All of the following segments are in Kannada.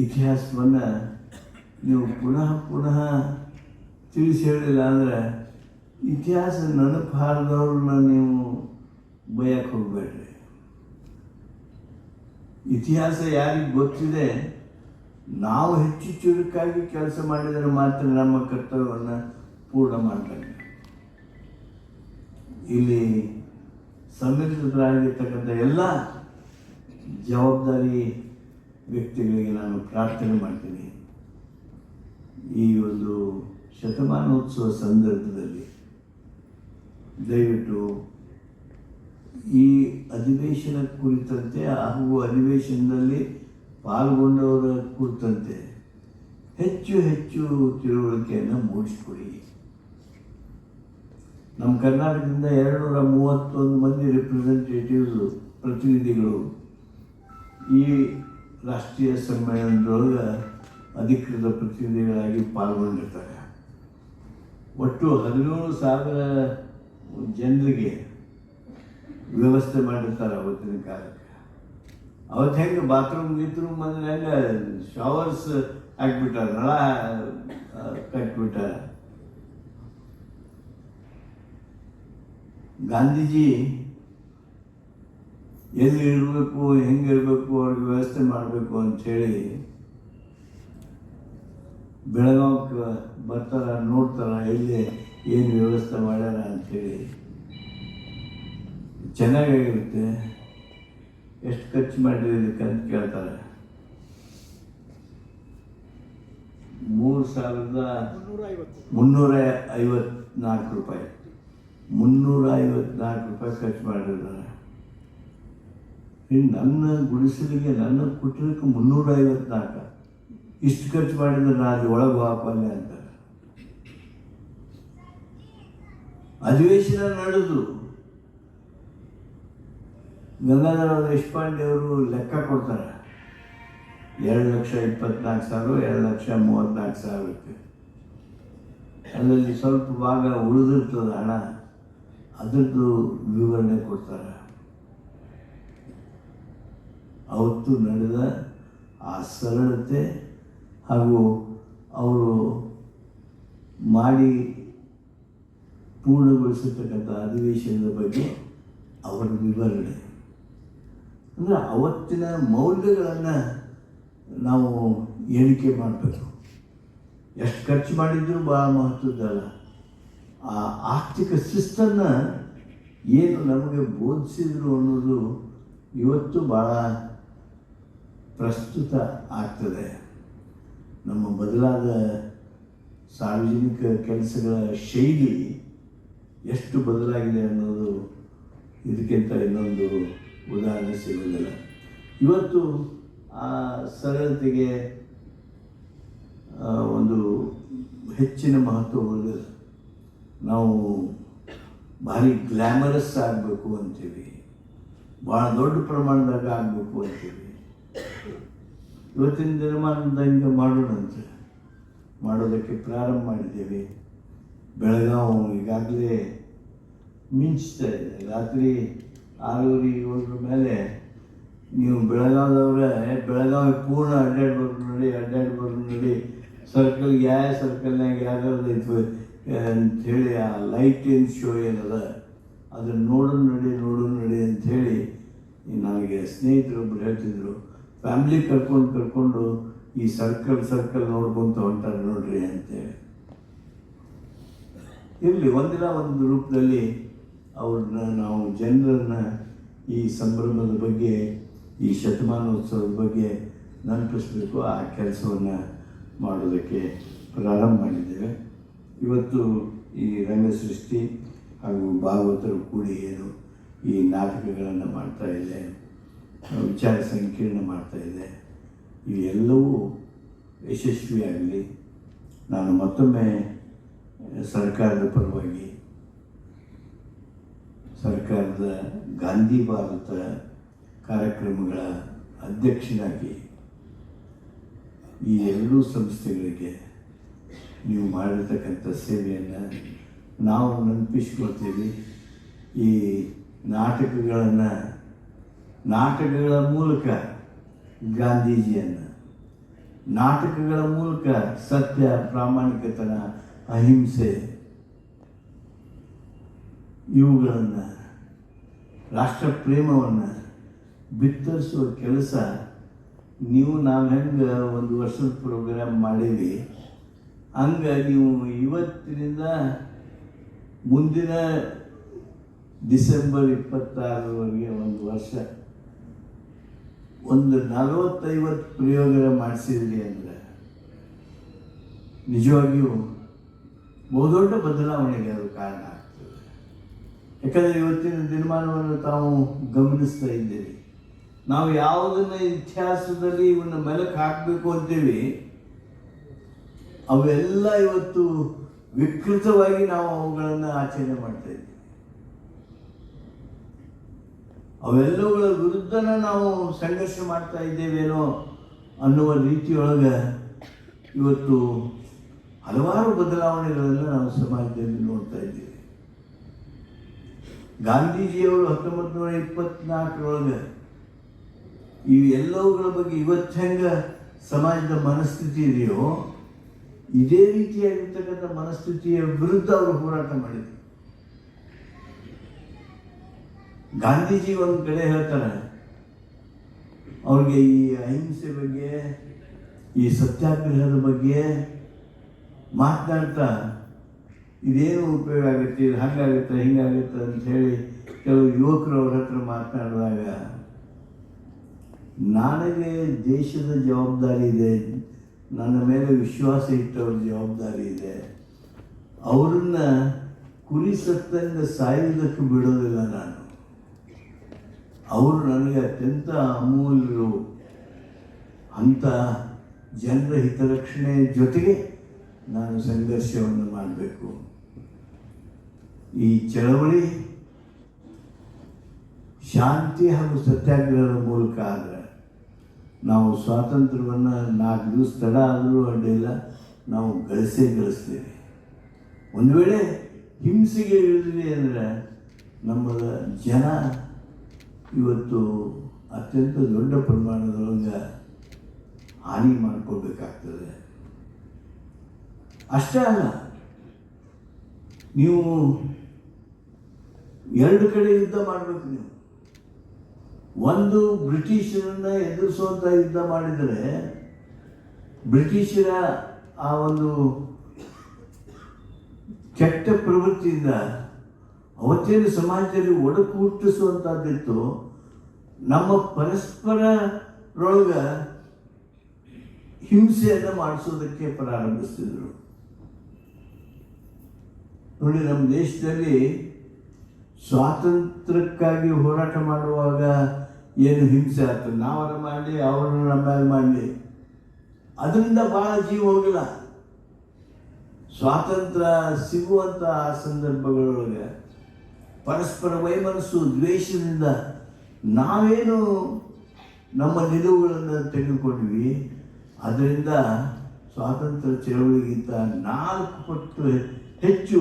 ಇತಿಹಾಸವನ್ನು ನೀವು ಪುನಃ ಪುನಃ ತಿಳಿಸಿ ಹೇಳಿಲ್ಲ ಅಂದರೆ ಇತಿಹಾಸ ನೆನಪು ಹಾರಿದವ್ರನ್ನ ನೀವು ಬಯಕ್ಕೆ ಹೋಗಬೇಡ್ರಿ. ಇತಿಹಾಸ ಯಾರಿಗೆ ಗೊತ್ತಿದೆ, ನಾವು ಹೆಚ್ಚು ಚುರುಕಾಗಿ ಕೆಲಸ ಮಾಡಿದರೆ ಮಾತ್ರ ನಮ್ಮ ಕರ್ತವ್ಯವನ್ನು ಪೂರ್ಣ ಮಾಡ್ತಾರೆ. ಇಲ್ಲಿ ಸಂಘಟಿತರಾಗಿರ್ತಕ್ಕಂಥ ಎಲ್ಲ ಜವಾಬ್ದಾರಿ ವ್ಯಕ್ತಿಗಳಿಗೆ ನಾನು ಪ್ರಾರ್ಥನೆ ಮಾಡ್ತೀನಿ. ಈ ಒಂದು ಶತಮಾನೋತ್ಸವ ಸಂದರ್ಭದಲ್ಲಿ ದಯವಿಟ್ಟು ಈ ಅಧಿವೇಶನ ಕುರಿತಂತೆ ಹಾಗೂ ಅಧಿವೇಶನದಲ್ಲಿ ಪಾಲ್ಗೊಂಡವರ ಕುರಿತಂತೆ ಹೆಚ್ಚು ಹೆಚ್ಚು ತಿಳುವಳಿಕೆಯನ್ನು ಮೂಡಿಸ್ಕೊಡಿ. ನಮ್ಮ ಕರ್ನಾಟಕದಿಂದ ಎರಡು ನೂರ ಮೂವತ್ತೊಂದು ಮಂದಿ ರೆಪ್ರೆಸೆಂಟೇಟಿವ್ಸ್ ಪ್ರತಿನಿಧಿಗಳು ಈ ರಾಷ್ಟ್ರೀಯ ಸಮ್ಮೇಳನದೊಳಗೆ ಅಧಿಕೃತ ಪ್ರತಿನಿಧಿಗಳಾಗಿ ಪಾಲ್ಗೊಂಡಿರ್ತಾರೆ. ಒಟ್ಟು ಹದಿನೇಳು ಸಾವಿರ ಜನರಿಗೆ ವ್ಯವಸ್ಥೆ ಮಾಡಿರ್ತಾರೆ ಅವತ್ತಿನ ಕಾಲಕ್ಕೆ. ಅವತ್ತು ಹೆಂಗೆ ಬಾತ್ರೂಮ್ ಗೀತ್ರೂಮ್ ಅಂದ್ರೆ ಹೆಂಗೆ ಶವರ್ಸ್ ಹಾಕ್ಬಿಟ್ಟಾರೆ, ನಳ ಕಟ್ಬಿಟ್ಟಾರೆ. ಗಾಂಧೀಜಿ ಎಲ್ಲಿ ಇರಬೇಕು ಹೆಂಗಿರಬೇಕು, ಅವ್ರಿಗೆ ವ್ಯವಸ್ಥೆ ಮಾಡಬೇಕು ಅಂಥೇಳಿ ಬೆಳಗಾವಕ್ಕೆ ಬರ್ತಾರ, ನೋಡ್ತಾರ ಎಲ್ಲಿ ಏನು ವ್ಯವಸ್ಥೆ ಮಾಡ್ಯಾರ ಅಂಥೇಳಿ. ಚೆನ್ನಾಗಿರುತ್ತೆ ಎಷ್ಟು ಖರ್ಚು ಮಾಡಿರಿ ಇದಕ್ಕೆ ಅಂತ ಕೇಳ್ತಾರೆ. ಮೂರು ಸಾವಿರದ ಮುನ್ನೂರ ಐವತ್ನಾಲ್ಕು ರೂಪಾಯಿ. ಮುನ್ನೂರ ಐವತ್ನಾಲ್ಕು ರೂಪಾಯಿ ಖರ್ಚು ಮಾಡಿದ್ದಾರೆ. ಇನ್ನು ನನ್ನ ಗುಡಿಸಲಿಗೆ ನನ್ನ ಕುಟುಂಬಕ್ಕೆ ಮುನ್ನೂರ ಐವತ್ನಾಲ್ಕು ಇಷ್ಟು ಖರ್ಚು ಮಾಡಿದ್ರೆ ನಾನು ಅಲ್ಲಿ ಒಳಗೆ ಹಾಕಲ್ಲ ಅಂತಾರೆ ಅಧಿವೇಶನ ನಡೆದು ಗಂಗಾಧರ ದೇಶಪಾಂಡೆ ಅವರು ಲೆಕ್ಕ ಕೊಡ್ತಾರೆ. ಎರಡು ಲಕ್ಷ ಇಪ್ಪತ್ನಾಲ್ಕು ಸಾವಿರ, ಎರಡು ಲಕ್ಷ ಮೂವತ್ತ್ನಾಲ್ಕು ಸಾವಿರಕ್ಕೆ ಅದರಲ್ಲಿ ಸ್ವಲ್ಪ ಭಾಗ ಉಳಿದಿರ್ತದೆ ಹಣ. ಅದರದ್ದು ವಿವರಣೆ ಕೊಡ್ತಾರೆ. ಅವತ್ತು ನಡೆದ ಆ ಸರಳತೆ ಹಾಗೂ ಅವರು ಮಾಡಿ ಪೂರ್ಣಗೊಳಿಸತಕ್ಕಂಥ ಅಧಿವೇಶನದ ಬಗ್ಗೆ ಅವರ ವಿವರಣೆ. ಅಂದರೆ ಅವತ್ತಿನ ಮೌಲ್ಯಗಳನ್ನು ನಾವು ಎಣಿಕೆ ಮಾಡಬೇಕು. ಎಷ್ಟು ಖರ್ಚು ಮಾಡಿದ್ರು ಭಾಳ ಮಹತ್ವದ್ದಲ್ಲ ಆ ಆರ್ಥಿಕ ಶಿಸ್ತನ್ನು ಏನು ನಮಗೆ ಬೋಧಿಸಿದ್ರು ಅನ್ನೋದು ಇವತ್ತು ಭಾಳ ಪ್ರಸ್ತುತ ಆಗ್ತದೆ. ನಮ್ಮ ಬದಲಾದ ಸಾರ್ವಜನಿಕ ಕೆಲಸಗಳ ಶೈಲಿ ಎಷ್ಟು ಬದಲಾಗಿದೆ ಅನ್ನೋದು ಇದಕ್ಕಿಂತ ಇನ್ನೊಂದು ಉದಾಹರಣೆ ಸಿಗೋದಿಲ್ಲ. ಇವತ್ತು ಆ ಸರಳತೆಗೆ ಒಂದು ಹೆಚ್ಚಿನ ಮಹತ್ವ ನಾವು ಭಾರಿ ಗ್ಲ್ಯಾಮರಸ್ ಆಗಬೇಕು ಅಂತೀವಿ. ಭಾಳ ದೊಡ್ಡ ಪ್ರಮಾಣದಾಗ ಆಗಬೇಕು ಅಂತೀವಿ. ಇವತ್ತಿನ ದಿನಮಾನದಂಗೆ ಮಾಡೋಣಂತೆ. ಮಾಡೋದಕ್ಕೆ ಪ್ರಾರಂಭ ಮಾಡಿದ್ದೇವೆ. ಬೆಳಗಾವಿ ಈಗಾಗಲೇ ಮಿಂಚ್ತಾ ಇದೆ. ರಾತ್ರಿ ಆರೂವರೆ ಏಳರ ಮೇಲೆ ನೀವು ಬೆಳಗಾವಿದವರೇ, ಬೆಳಗಾವಿ ಪೂರ್ಣ ಅಡ್ಡಾಡ್ಬೇಕು ನೋಡಿ ಅಡ್ಡಾಡ್ಬೇಕು ನೋಡಿ. ಸರ್ಕಲ್, ಯಾವ ಸರ್ಕಲ್ನಾಗ ಯಾವ್ಯಾವ್ದು ಇತ್ತು ಅಂಥೇಳಿ ಆ ಇನ್ ಶೋ ಏನದ, ಅದನ್ನು ನೋಡು ನಡಿ ನೋಡು ನಡಿ ಅಂಥೇಳಿ ನನಗೆ ಸ್ನೇಹಿತರೊಬ್ಬರು ಹೇಳ್ತಿದ್ರು. ಫ್ಯಾಮ್ಲಿ ಕರ್ಕೊಂಡು ಕರ್ಕೊಂಡು ಈ ಸರ್ಕಲ್ ಸರ್ಕಲ್ ನೋಡ್ಕೊಂತ ಹೊಂಟಾರೆ ನೋಡ್ರಿ ಅಂತೇಳಿ. ಇರಲಿ, ಒಂದಿನ ಒಂದು ರೂಪದಲ್ಲಿ ಅವ್ರನ್ನ ನಾವು ಜನರನ್ನ ಈ ಸಂಭ್ರಮದ ಬಗ್ಗೆ, ಈ ಶತಮಾನೋತ್ಸವದ ಬಗ್ಗೆ ನೆನಪಿಸ್ಬೇಕು, ಆ ಕೆಲಸವನ್ನು ಮಾಡೋದಕ್ಕೆ ಪ್ರಾರಂಭ ಮಾಡಿದ್ದೇವೆ. ಇವತ್ತು ಈ ರಂಗಸೃಷ್ಟಿ ಹಾಗೂ ಭಾಗವತರು ಕೂಡಿ ಏನು ಈ ನಾಟಕಗಳನ್ನು ಮಾಡ್ತಾ ಇದೆ ವಿಚಾರ ಸಂಕೀರ್ಣ ಮಾಡ್ತಾ ಇದೆ. ಇವೆಲ್ಲವೂ ಯಶಸ್ವಿಯಾಗಲಿ, ನಾನು ಮತ್ತೊಮ್ಮೆ ಸರ್ಕಾರದ ಪರವಾಗಿ, ಸರ್ಕಾರದ ಗಾಂಧಿ ಭಾರತ ಕಾರ್ಯಕ್ರಮಗಳ ಅಧ್ಯಕ್ಷನಾಗಿ ಈ ಎರಡೂ ಸಂಸ್ಥೆಗಳಿಗೆ ನೀವು ಮಾಡಿರ್ತಕ್ಕಂಥ ಸೇವೆಯನ್ನು ನಾವು ನೆನಪಿಸ್ಕೊಳ್ತೀವಿ. ಈ ನಾಟಕಗಳನ್ನು ನಾಟಕಗಳ ಮೂಲಕ ಗಾಂಧೀಜಿಯನ್ನು, ನಾಟಕಗಳ ಮೂಲಕ ಸತ್ಯ, ಪ್ರಾಮಾಣಿಕತನ, ಅಹಿಂಸೆ, ಇವುಗಳನ್ನು ರಾಷ್ಟ್ರ ಪ್ರೇಮವನ್ನು ಬಿತ್ತರಿಸುವ ಕೆಲಸ ನೀವು ನಾವು ಹೆಂಗೆ ಒಂದು ವರ್ಷದ ಪ್ರೋಗ್ರಾಮ್ ಮಾಡೀವಿ, ಹಂಗೆ ನೀವು ಇವತ್ತಿನಿಂದ ಮುಂದಿನ ಡಿಸೆಂಬರ್ ಇಪ್ಪತ್ತಾರರವರೆಗೆ ಒಂದು ವರ್ಷ ಒಂದು ನಲವತ್ತೈವತ್ತು ಪ್ರಯೋಗ ಮಾಡಿಸಿದ್ರಿ ಅಂದರೆ ನಿಜವಾಗಿಯೂ ಬಹುದೊಡ್ಡ ಬದಲಾವಣೆಗೆ ಅದು ಕಾರಣ ಆಗ್ತದೆ. ಯಾಕಂದರೆ ಇವತ್ತಿನ ದಿನಮಾನವನ್ನು ತಾವು ಗಮನಿಸ್ತಾ ಇದ್ದೀರಿ. ನಾವು ಯಾವುದನ್ನ ಇತಿಹಾಸದಲ್ಲಿ ಇವನ್ನ ಮೆಲಕ್ಕೆ ಹಾಕಬೇಕು ಅಂತೀವಿ, ಅವೆಲ್ಲ ಇವತ್ತು ವಿಕೃತವಾಗಿ ನಾವು ಅವುಗಳನ್ನು ಆಚರಣೆ ಮಾಡ್ತಾ ಅವೆಲ್ಲವುಗಳ ವಿರುದ್ಧನ ನಾವು ಸಂಘರ್ಷ ಮಾಡ್ತಾ ಇದ್ದೇವೇನೋ ಅನ್ನುವ ರೀತಿಯೊಳಗೆ ಇವತ್ತು ಹಲವಾರು ಬದಲಾವಣೆಗಳನ್ನು ನಾವು ಸಮಾಜದಲ್ಲಿ ನೋಡ್ತಾ ಇದ್ದೀವಿ. ಗಾಂಧೀಜಿಯವರು ಹತ್ತೊಂಬತ್ತು ನೂರ ಇಪ್ಪತ್ನಾಲ್ಕರೊಳಗೆ ಈ ಎಲ್ಲವುಗಳ ಬಗ್ಗೆ ಇವತ್ತು ಹೆಂಗೆ ಸಮಾಜದ ಮನಸ್ಥಿತಿ ಇದೆಯೋ, ಇದೇ ರೀತಿಯಾಗಿರ್ತಕ್ಕಂಥ ಮನಸ್ಥಿತಿಯ ವಿರುದ್ಧ ಅವರು ಹೋರಾಟ ಮಾಡಿದರು. ಗಾಂಧೀಜಿ ಒಂದು ಕಡೆ ಹೇಳ್ತಾರೆ ಅವ್ರಿಗೆ ಈ ಅಹಿಂಸೆ ಬಗ್ಗೆ, ಈ ಸತ್ಯಾಗ್ರಹದ ಬಗ್ಗೆ ಮಾತನಾಡ್ತಾ, ಇದೇನು ಉಪಯೋಗ ಆಗುತ್ತೆ, ಇದು ಹಂಗಾಗುತ್ತೆ ಹಿಂಗಾಗುತ್ತೆ ಅಂತ ಹೇಳಿ ಕೆಲವು ಯುವಕರು ಅವ್ರ ಹತ್ರ ಮಾತನಾಡಿದಾಗ ನನಗೆ ದೇಶದ ಜವಾಬ್ದಾರಿ ಇದೆ, ನನ್ನ ಮೇಲೆ ವಿಶ್ವಾಸ ಇಟ್ಟವ್ರ ಜವಾಬ್ದಾರಿ ಇದೆ, ಅವರನ್ನು ಕುರಿ ಸತ್ತಂಗೆ ಸಾಯುವುದಕ್ಕೆ ಬಿಡೋದಿಲ್ಲ ನಾನು. ಅವರು ನನಗೆ ಅತ್ಯಂತ ಅಮೂಲ್ಯರು. ಅಂಥ ಜನರ ಹಿತರಕ್ಷಣೆ ಜೊತೆಗೆ ನಾನು ಸಂಘರ್ಷವನ್ನು ಮಾಡಬೇಕು. ಈ ಚಳವಳಿ ಶಾಂತಿ ಹಾಗೂ ಸತ್ಯಾಗ್ರಹದ ಮೂಲಕ ಆದರೆ ನಾವು ಸ್ವಾತಂತ್ರ್ಯವನ್ನು ನಾಲ್ಕು ದಿವಸ ತಡ ಆದರೂ ಅಡ್ಡಿಲ್ಲ ನಾವು ಗಳಿಸೇ ಗಳಿಸ್ತೇವೆ. ಒಂದು ವೇಳೆ ಹಿಂಸೆಗೆ ಇಳಿದ್ವಿ ಅಂದರೆ ನಮ್ಮ ಜನ ಇವತ್ತು ಅತ್ಯಂತ ದೊಡ್ಡ ಪ್ರಮಾಣದೊಳಗೆ ಹಾನಿ ಮಾಡಿಕೊಳ್ಬೇಕಾಗ್ತದೆ. ಅಷ್ಟೇ ಅಲ್ಲ, ನೀವು ಎರಡು ಕಡೆ ಯುದ್ಧ ಮಾಡಬೇಕು ನೀವು. ಒಂದು ಬ್ರಿಟಿಷರನ್ನ ಎದುರಿಸುವಂಥ ಯುದ್ಧ ಮಾಡಿದರೆ ಬ್ರಿಟಿಷರ ಆ ಒಂದು ಕೆಟ್ಟ ಪ್ರವೃತ್ತಿಯಿಂದ ಅವತ್ತಿನ ಸಮಾಜದಲ್ಲಿ ಒಡಕು ಹುಟ್ಟಿಸುವಂಥದ್ದಿತ್ತು ನಮ್ಮ ಪರಸ್ಪರರೊಳಗೆ ಹಿಂಸೆಯನ್ನು ಮಾಡಿಸೋದಕ್ಕೆ ಪ್ರಾರಂಭಿಸ್ತಿದ್ರು. ನೋಡಿ, ನಮ್ಮ ದೇಶದಲ್ಲಿ ಸ್ವಾತಂತ್ರ್ಯಕ್ಕಾಗಿ ಹೋರಾಟ ಮಾಡುವಾಗ ಏನು ಹಿಂಸೆ ಆಯ್ತು? ನಾವರ ಮಾಡಲಿ ಅವರನ್ನು ನಮ್ಮ ಮಾಡಲಿ. ಅದರಿಂದ ಭಾಳ ಜೀವ ಹೋಗಿಲ್ಲ. ಸ್ವಾತಂತ್ರ್ಯ ಸಿಗುವಂಥ ಆ ಸಂದರ್ಭಗಳೊಳಗೆ ಪರಸ್ಪರ ವೈಮನಸ್ಸು, ದ್ವೇಷದಿಂದ ನಾವೇನು ನಮ್ಮ ನಿಲುವುಗಳನ್ನು ತೆಗೆದುಕೊಂಡ್ವಿ, ಅದರಿಂದ ಸ್ವಾತಂತ್ರ್ಯ ಚಳವಳಿಗಿಂತ ನಾಲ್ಕು ಪಟ್ಟು ಹೆಚ್ಚು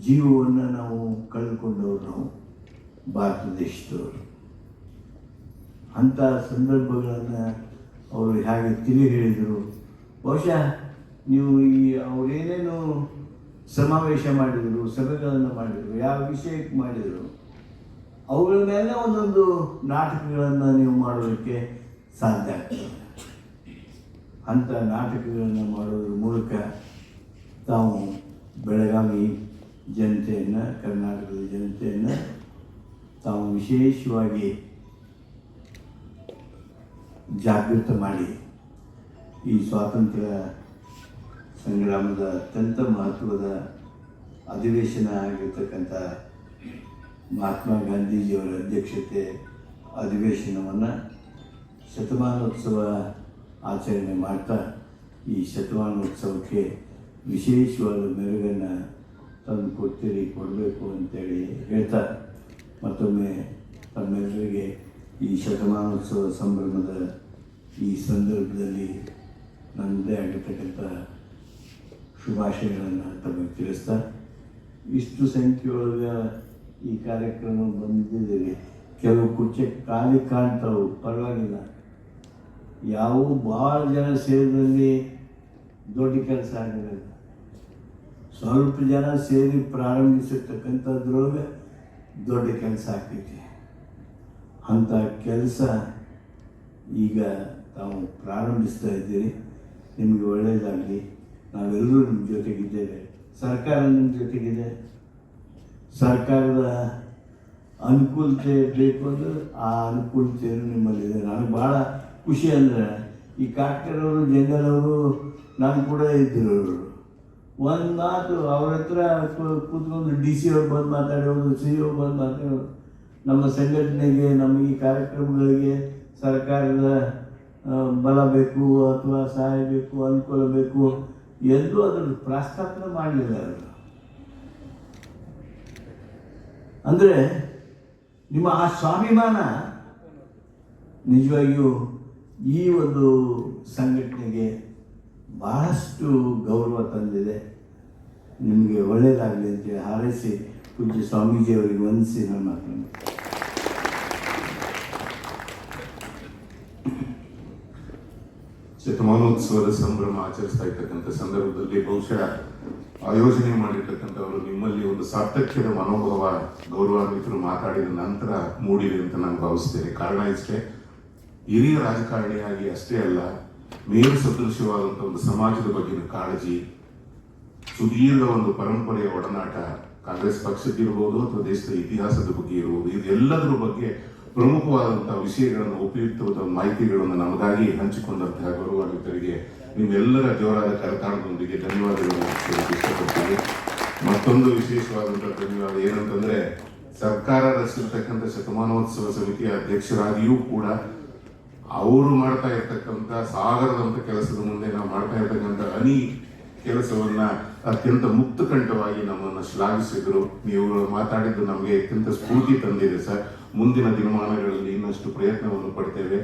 ಜೀವವನ್ನು ನಾವು ಕಳೆದುಕೊಂಡವರು ನಾವು ಭಾರತ ದೇಶದವರು. ಅಂಥ ಸಂದರ್ಭಗಳನ್ನು ಅವರು ಹೇಗೆ ತಿಳಿ ಹೇಳಿದರು. ಬಹುಶಃ ನೀವು ಈ ಅವರೇನೇನು ಸಮಾವೇಶ ಮಾಡಿದರು, ಸಭೆಗಳನ್ನು ಮಾಡಿದರು, ಯಾವ ವಿಷಯಕ್ಕೆ ಮಾಡಿದರು ಅವುಗಳ ಮೇಲೆ ಒಂದೊಂದು ನಾಟಕಗಳನ್ನು ನೀವು ಮಾಡೋದಕ್ಕೆ ಸಾಧ್ಯ ಆಗ್ತದೆ. ಅಂಥ ನಾಟಕಗಳನ್ನು ಮಾಡೋದ್ರ ಮೂಲಕ ತಾವು ಬೆಳಗಾವಿ ಜನತೆಯನ್ನು, ಕರ್ನಾಟಕದ ಜನತೆಯನ್ನು ತಾವು ವಿಶೇಷವಾಗಿ ಜಾಗೃತ ಮಾಡಿ ಈ ಸ್ವಾತಂತ್ರ್ಯ ಸಂಗ್ರಾಮದ ಅತ್ಯಂತ ಮಹತ್ವದ ಅಧಿವೇಶನ ಆಗಿರ್ತಕ್ಕಂಥ ಮಹಾತ್ಮ ಗಾಂಧೀಜಿಯವರ ಅಧ್ಯಕ್ಷತೆ ಅಧಿವೇಶನವನ್ನು ಶತಮಾನೋತ್ಸವ ಆಚರಣೆ ಮಾಡ್ತಾ ಈ ಶತಮಾನೋತ್ಸವಕ್ಕೆ ವಿಶೇಷವಾದ ಮೆರುಗನ್ನು ತಂದು ಕೊಡ್ತೀರಿ, ಕೊಡಬೇಕು ಅಂತೇಳಿ ಹೇಳ್ತಾ ಮತ್ತೊಮ್ಮೆ ತಮ್ಮೆಲ್ಲರಿಗೆ ಈ ಶತಮಾನೋತ್ಸವ ಸಂಭ್ರಮದ ಈ ಸಂದರ್ಭದಲ್ಲಿ ನನ್ನದೇ ಆಗಿರ್ತಕ್ಕಂಥ ಶುಭಾಶಯಗಳನ್ನು ತಮಗೆ ತಿಳಿಸ್ತಾ, ಇಷ್ಟು ಸಂಖ್ಯೆಯೊಳಗೆ ಈ ಕಾರ್ಯಕ್ರಮ ಬಂದಿದ್ದೀರಿ ಕೆಲವು ಕುರ್ಚಿ ಖಾಲಿ ಕಾಣ್ತಾವು, ಪರವಾಗಿಲ್ಲ. ಯಾವ ಭಾಳ ಜನ ಸೇರಿದಲ್ಲಿ ದೊಡ್ಡ ಕೆಲಸ ಆಗಿರಲ್ಲ ಸ್ವಲ್ಪ ಜನ ಸೇರಿ ಪ್ರಾರಂಭಿಸಿರ್ತಕ್ಕಂಥದ್ರೊಳಗೆ ದೊಡ್ಡ ಕೆಲಸ ಆಗ್ತೈತಿ. ಅಂಥ ಕೆಲಸ ಈಗ ತಾವು ಪ್ರಾರಂಭಿಸ್ತಾ ಇದ್ದೀರಿ. ನಿಮಗೆ ಒಳ್ಳೆಯದಾಗಲಿ ನಾವೆಲ್ಲರೂ ನಿಮ್ಮ ಜೊತೆಗಿದ್ದೇವೆ. ಸರ್ಕಾರ ನಿಮ್ಮ ಜೊತೆಗಿದೆ. ಸರ್ಕಾರದ ಅನುಕೂಲತೆ ಬೇಕು ಅಂದ್ರೆ ಆ ಅನುಕೂಲತೆಯನ್ನು ನಿಮ್ಮಲ್ಲಿದೆ. ನನಗೆ ಭಾಳ ಖುಷಿ ಅಂದರೆ ಈ ಕಾಟ್ಕರವರು ಜಂಗಲವರು ನಾನು ಕೂಡ ಇದ್ದರು ಒಂದು ಮಾತು ಅವ್ರ ಹತ್ರ ಕೂತ್ಕೊಂಡು ಡಿ ಸಿ ಅವ್ರು ಬಂದು ಮಾತಾಡೋದು, ಸಿ ಅವ್ರು ಬಂದು ಮಾತಾಡೋದು. ನಮ್ಮ ಸಂಘಟನೆಗೆ ನಮ್ಮ ಈ ಕಾರ್ಯಕ್ರಮಗಳಿಗೆ ಸರ್ಕಾರದ ಬಲ ಬೇಕು ಅಥವಾ ಸಹಾಯ ಬೇಕು, ಅನುಕೂಲ ಬೇಕು. ಎಲ್ಲೂ ಅದನ್ನು ಪ್ರಸ್ತಾಪನೆ ಮಾಡಲಿಲ್ಲ ಅವರು. ಅಂದರೆ ನಿಮ್ಮ ಆ ಸ್ವಾಭಿಮಾನ ನಿಜವಾಗಿಯೂ ಈ ಒಂದು ಸಂಘಟನೆಗೆ ಬಹಳಷ್ಟು ಗೌರವ ತಂದಿದೆ. ನಿಮಗೆ ಒಳ್ಳೆಯದಾಗಲಿ ಅಂತೇಳಿ ಹಾರೈಸಿ ಪೂಜ್ಯ ಸ್ವಾಮೀಜಿಯವರಿಗೆ ವಂದಿಸಿ ನಾನು ಮಾತನ್ನು. ಶತಮಾನೋತ್ಸವದ ಸಂಭ್ರಮ ಆಚರಿಸ್ತಾ ಇರ್ತಕ್ಕಂಥ ಸಂದರ್ಭದಲ್ಲಿ ಬಹುಶಃ ಆಯೋಜನೆ ಮಾಡಿರ್ತಕ್ಕಂಥವರು ನಿಮ್ಮಲ್ಲಿ ಒಂದು ಸಾರ್ಥಕ್ಯದ ಮನೋಭಾವ ಗೌರವಾನ್ವಿತರು ಮಾತಾಡಿದ ನಂತರ ಮೂಡಿದೆ ಅಂತ ನಾನು ಭಾವಿಸ್ತೇನೆ. ಕಾರಣ ಇಷ್ಟೇ, ಹಿರಿಯ ರಾಜಕಾರಣಿಯಾಗಿ ಅಷ್ಟೇ ಅಲ್ಲ ಮೇಲು ಸದೃಶವಾದಂತಹ ಒಂದು ಸಮಾಜದ ಬಗ್ಗಿನ ಕಾಳಜಿ, ಸುದೀರ್ಘ ಒಂದು ಪರಂಪರೆಯ ಒಡನಾಟ ಕಾಂಗ್ರೆಸ್ ಪಕ್ಷಕ್ಕಿರ್ಬೋದು ಅಥವಾ ದೇಶದ ಇತಿಹಾಸದ ಬಗ್ಗೆ ಇರ್ಬೋದು, ಇದೆಲ್ಲದರ ಬಗ್ಗೆ ಪ್ರಮುಖವಾದಂತಹ ವಿಷಯಗಳನ್ನು ಉಪಯುಕ್ತವಾದ ಮಾಹಿತಿಗಳನ್ನು ನಮಗಾಗಿ ಹಂಚಿಕೊಂಡಂತಹ ಗೌರವಾನ್ವಿತರಿಗೆ ನಿಮ್ಮೆಲ್ಲರ ಜೋರಾದ ಕರತಾಣದೊಂದಿಗೆ ಧನ್ಯವಾದಗಳನ್ನು ಇಷ್ಟಪಡ್ತೀನಿ. ಮತ್ತೊಂದು ವಿಶೇಷವಾದಂತಹ ಧನ್ಯವಾದ ಏನಂತಂದ್ರೆ ಸರ್ಕಾರ ರಚಿಸಿರ್ತಕ್ಕಂಥ ಶತಮಾನೋತ್ಸವ ಸಮಿತಿಯ ಅಧ್ಯಕ್ಷರಾಗಿಯೂ ಕೂಡ ಅವರು ಮಾಡ್ತಾ ಇರ್ತಕ್ಕಂಥ ಸಾಗರದಂಥ ಕೆಲಸದ ಮುಂದೆ ನಾವು ಮಾಡ್ತಾ ಇರ್ತಕ್ಕಂಥ ಅನಿ ಕೆಲಸವನ್ನ ಅತ್ಯಂತ ಮುಕ್ತಕಂಠವಾಗಿ ನಮ್ಮನ್ನು ಶ್ಲಾಘಿಸಿದ್ರು. ನೀವು ಮಾತಾಡಿದ್ದು ನಮಗೆ ಅತ್ಯಂತ ಸ್ಫೂರ್ತಿ ತಂದಿದೆ ಸರ್. ಮುಂದಿನ ದಿನಮಾನಗಳಲ್ಲಿ ಇನ್ನಷ್ಟು ಪ್ರಯತ್ನವನ್ನು ಪಡ್ತೇವೆ.